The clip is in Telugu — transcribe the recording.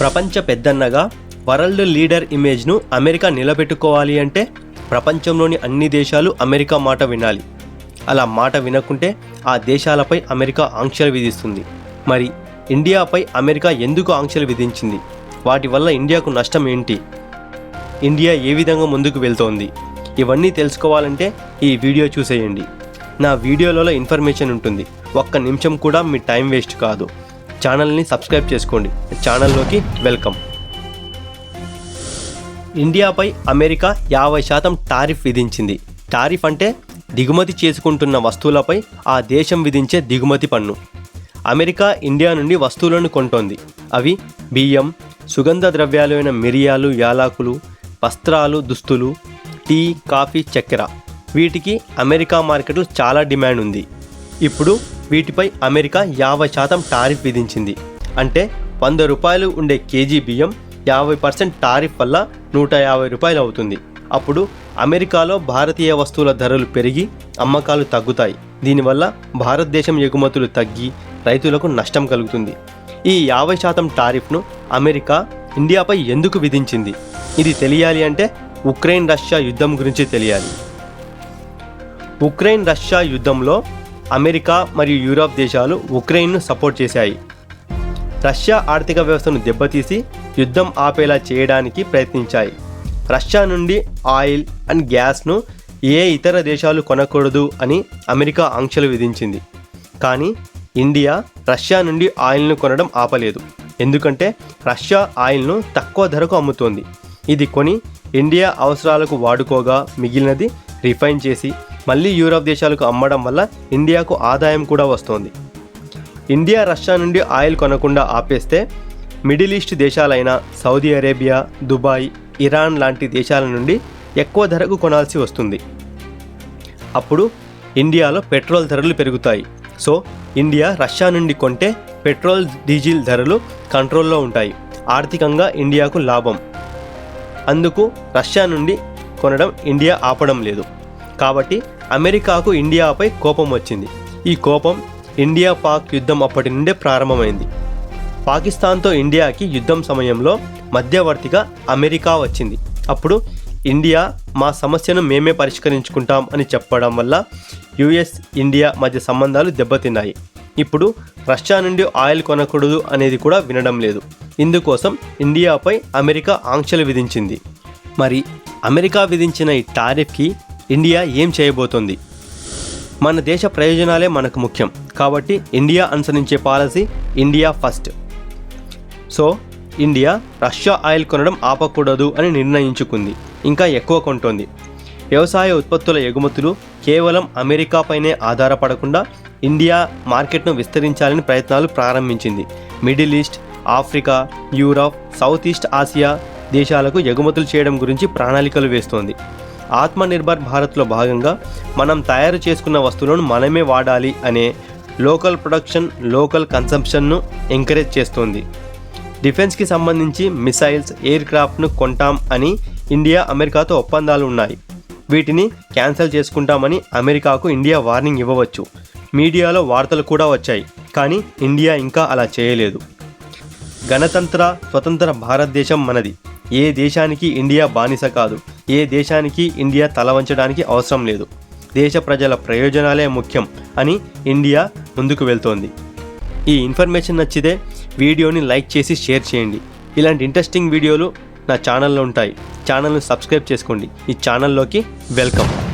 ప్రపంచ పెద్దన్నగా వరల్డ్ లీడర్ ఇమేజ్ను అమెరికా నిలబెట్టుకోవాలి అంటే ప్రపంచంలోని అన్ని దేశాలు అమెరికా మాట వినాలి. అలా మాట వినకుంటే ఆ దేశాలపై అమెరికా ఆంక్షలు విధిస్తుంది. మరి ఇండియాపై అమెరికా ఎందుకు ఆంక్షలు విధించింది? వాటి వల్ల ఇండియాకు నష్టం ఏంటి? ఇండియా ఏ విధంగా ముందుకు వెళ్తోంది? ఇవన్నీ తెలుసుకోవాలంటే ఈ వీడియో చూసేయండి. నా వీడియోలలో ఇన్ఫర్మేషన్ ఉంటుంది. ఒక్క నిమిషం కూడా మీ టైం వేస్ట్ కాదు. ఛానల్ని సబ్స్క్రైబ్ చేసుకోండి. ఛానల్లోకి వెల్కమ్. ఇండియాపై అమెరికా యాభై శాతం టారిఫ్ విధించింది. టారిఫ్ అంటే దిగుమతి చేసుకుంటున్న వస్తువులపై ఆ దేశం విధించే దిగుమతి పన్ను. అమెరికా ఇండియా నుండి వస్తువులను కొంటోంది. అవి బియ్యం సుగంధ ద్రవ్యాలైన మిరియాలు యాలకులు వస్త్రాలు దుస్తులు టీ కాఫీ చక్కెర. వీటికి అమెరికా మార్కెట్లో చాలా డిమాండ్ ఉంది. ఇప్పుడు వీటిపై అమెరికా యాభై శాతం టారిఫ్ విధించింది. అంటే వంద రూపాయలు ఉండే కేజీ బియ్యం యాభై పర్సెంట్ టారిఫ్ వల్ల నూట యాభై రూపాయలు అవుతుంది. అప్పుడు అమెరికాలో భారతీయ వస్తువుల ధరలు పెరిగి అమ్మకాలు తగ్గుతాయి. దీనివల్ల భారతదేశం ఎగుమతులు తగ్గి రైతులకు నష్టం కలుగుతుంది. ఈ యాభై శాతం టారిఫ్ను అమెరికా ఇండియాపై ఎందుకు విధించింది? ఇది తెలియాలి అంటే ఉక్రెయిన్ రష్యా యుద్ధం గురించి తెలియాలి. ఉక్రెయిన్ రష్యా యుద్ధంలో అమెరికా మరియు యూరోప్ దేశాలు ఉక్రెయిన్ను సపోర్ట్ చేశాయి. రష్యా ఆర్థిక వ్యవస్థను దెబ్బతీసి యుద్ధం ఆపేలా చేయడానికి ప్రయత్నించాయి. రష్యా నుండి ఆయిల్ అండ్ గ్యాస్ను ఏ ఇతర దేశాలు కొనకూడదు అని అమెరికా ఆంక్షలు విధించింది. కానీ ఇండియా రష్యా నుండి ఆయిల్ను కొనడం ఆపలేదు. ఎందుకంటే రష్యా ఆయిల్ను తక్కువ ధరకు అమ్ముతోంది. ఇది కొని ఇండియా అవసరాలకు వాడుకోగా మిగిలినది రిఫైన్ చేసి మళ్ళీ యూరప్ దేశాలకు అమ్మడం వల్ల ఇండియాకు ఆదాయం కూడా వస్తోంది. ఇండియా రష్యా నుండి ఆయిల్ కొనకుండా ఆపేస్తే మిడిల్ ఈస్ట్ దేశాలైన సౌదీ అరేబియా దుబాయ్ ఇరాన్ లాంటి దేశాల నుండి ఎక్కువ ధరకు కొనాల్సి వస్తుంది. అప్పుడు ఇండియాలో పెట్రోల్ ధరలు పెరుగుతాయి. సో ఇండియా రష్యా నుండి కొంటే పెట్రోల్ డీజిల్ ధరలు కంట్రోల్లో ఉంటాయి. ఆర్థికంగా ఇండియాకు లాభం. అందుకు రష్యా నుండి కొనడం ఇండియా ఆపడం లేదు. కాబట్టి అమెరికాకు ఇండియాపై కోపం వచ్చింది. ఈ కోపం ఇండియా పాక్ యుద్ధం అప్పటి నుండే ప్రారంభమైంది. పాకిస్తాన్తో ఇండియాకి యుద్ధం సమయంలో మధ్యవర్తిగా అమెరికా వచ్చింది. అప్పుడు ఇండియా మా సమస్యను మేమే పరిష్కరించుకుంటాం అని చెప్పడం వల్ల యుఎస్ ఇండియా మధ్య సంబంధాలు దెబ్బతిన్నాయి. ఇప్పుడు రష్యా నుండి ఆయిల్ కొనకూడదు అనేది కూడా వినడం లేదు. ఇందుకోసం ఇండియాపై అమెరికా ఆంక్షలు విధించింది. మరి అమెరికా విధించిన ఈ టారిఫ్కి ఇండియా ఏం చేయబోతోంది? మన దేశ ప్రయోజనాలే మనకు ముఖ్యం. కాబట్టి ఇండియా అనుసరించే policy India first. So India Russia oil కొనడం ఆపకూడదు అని నిర్ణయించుకుంది. ఇంకా ఎక్కువ కొంటోంది. వ్యవసాయ ఉత్పత్తుల ఎగుమతులు కేవలం అమెరికాపైనే ఆధారపడకుండా ఇండియా మార్కెట్ను విస్తరించాలని ప్రయత్నాలు ప్రారంభించింది. Middle east Africa Europe south east Asia దేశాలకు ఎగుమతులు చేయడం గురించి ప్రణాళికలు వేస్తోంది. ఆత్మనిర్భర్ భారత్లో భాగంగా మనం తయారు చేసుకున్న వస్తువులను మనమే వాడాలి అనే లోకల్ ప్రొడక్షన్ లోకల్ కన్సంప్షన్ను ఎంకరేజ్ చేస్తోంది. డిఫెన్స్కి సంబంధించి మిసైల్స్ ఎయిర్ క్రాఫ్ట్ను కొంటాం అని ఇండియా అమెరికాతో ఒప్పందాలు ఉన్నాయి. వీటిని క్యాన్సిల్ చేసుకుంటామని అమెరికాకు ఇండియా వార్నింగ్ ఇవ్వవచ్చు. మీడియాలో వార్తలు కూడా వచ్చాయి కానీ ఇండియా ఇంకా అలా చేయలేదు. గణతంత్ర స్వతంత్ర భారతదేశం మనది. ఏ దేశానికి ఇండియా బానిస కాదు ఏ దేశానికి ఇండియా తల వంచడానికి అవసరం లేదు. దేశ ప్రజల ప్రయోజనాలే ముఖ్యం అని ఇండియా ముందుకు వెళ్తోంది. ఈ ఇన్ఫర్మేషన్ నచ్చితే వీడియోని లైక్ చేసి షేర్ చేయండి. ఇలాంటి ఇంట్రెస్టింగ్ వీడియోలు నా ఛానల్లో ఉంటాయి. ఛానల్ను సబ్స్క్రైబ్ చేసుకోండి. ఈ ఛానల్లోకి వెల్కమ్.